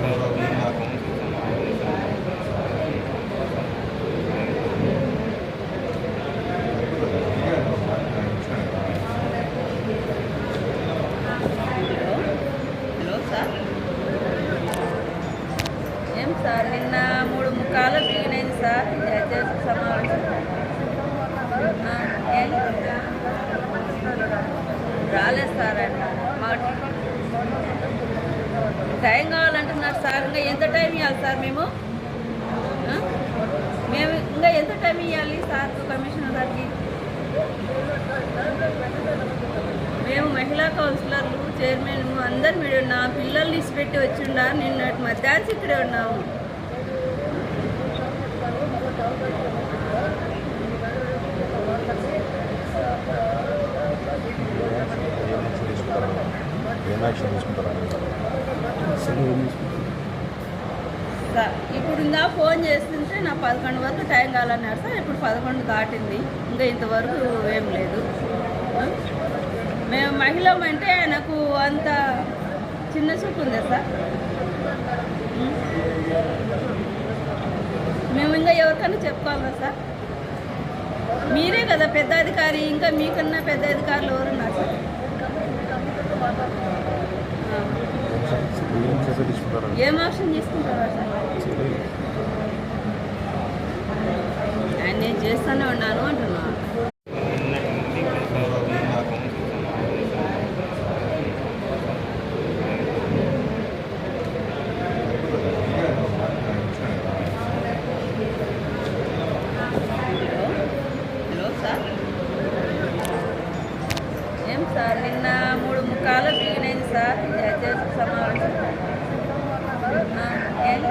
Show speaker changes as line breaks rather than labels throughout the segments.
Hello. Sir. ఏం sir నిన్న మూడు ముక్కాల బిగినైంది సార్. అధ్యక్ష సమావేశం. ఏం? రాలేదు సార్ అంట. మా టైం కావాలంటున్నారు సార్. ఇంకా ఎంత టైం ఇవ్వాలి సార్ మేము? మేము ఇంకా ఎంత టైం ఇవ్వాలి సార్ కమిషనర్ గారికి? మేము మహిళా కౌన్సిలర్లు చైర్మన్ అందరు మీరు నా పిల్లల్ని ఇచ్చిపెట్టి వచ్చిండా? నిన్న మధ్యాహ్నం ఇక్కడే ఉన్నాము.
ఏం యాక్షన్ తీసుకుంటారా?
సార్ ఇప్పుడు ఇంకా ఫోన్ చేస్తుంటే నా పదకొండు వరకు టైం కావాలన్నారు సార్. ఇప్పుడు పదకొండు దాటింది. ఇంకా ఇంతవరకు ఏం లేదు. మేము మహిళం అంటే నాకు అంత చిన్న చూపు ఉందా సార్? మేము ఇంకా ఎవరికైనా చెప్పుకోవాలా సార్? మీరే కదా పెద్ద అధికారి. ఇంకా మీకన్నా పెద్ద అధికారులు ఎవరున్నారు సార్?
ఏం చేసే తీసుకుంటారు
ఏం ఆప్షన్ చేసుకుంటారు ఆయన నేను చేస్తూనే ఉన్నాను అంటున్నా. హలో? Hello sir? ఏం సార్? నిన్న మూడు ముఖాలు బిగినైంది సార్ ఇది అధ్యక్ష సమావేశం ఆ, ఏం?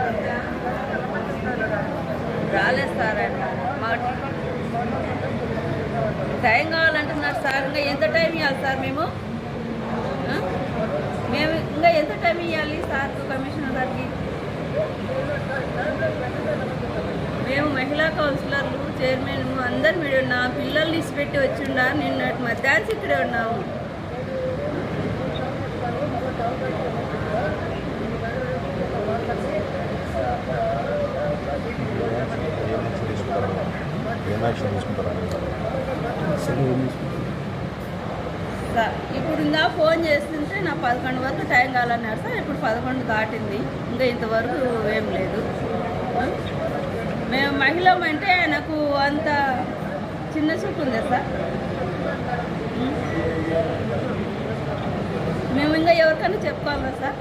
రాలేదు సార్ అంట మా టైం కావాలంటున్నారు సార్. ఇంకా ఎంత టైం ఇవ్వాలి సార్ మేము? మేము ఇంకా ఎంత టైం ఇవ్వాలి సార్ కమిషనర్ గారికి? మేము మహిళా కౌన్సిలర్లు చైర్మన్ అందరు మీరు నా పిల్లల్ని ఇచ్చిపెట్టి వచ్చిండా? నిన్న మధ్యాహ్నం ఇక్కడే ఉన్నాము
ఏం యాక్షన్ తీసుకుంటారా ఏం యాక్షన్ తీసుకుంటారా
సార్ ఇప్పుడు ఇంకా ఫోన్ చేస్తుంటే నా పదకొండు వరకు టైం కావాలన్నారు సార్. ఇప్పుడు పదకొండు దాటింది. ఇంకా ఇంతవరకు ఏం లేదు. Hmm? మేము మహిళం అంటే నాకు అంత చిన్న చూపు ఉందా సార్? Hmm? మేము ఇంకా ఎవరికైనా చెప్పుకోవాలా సార్?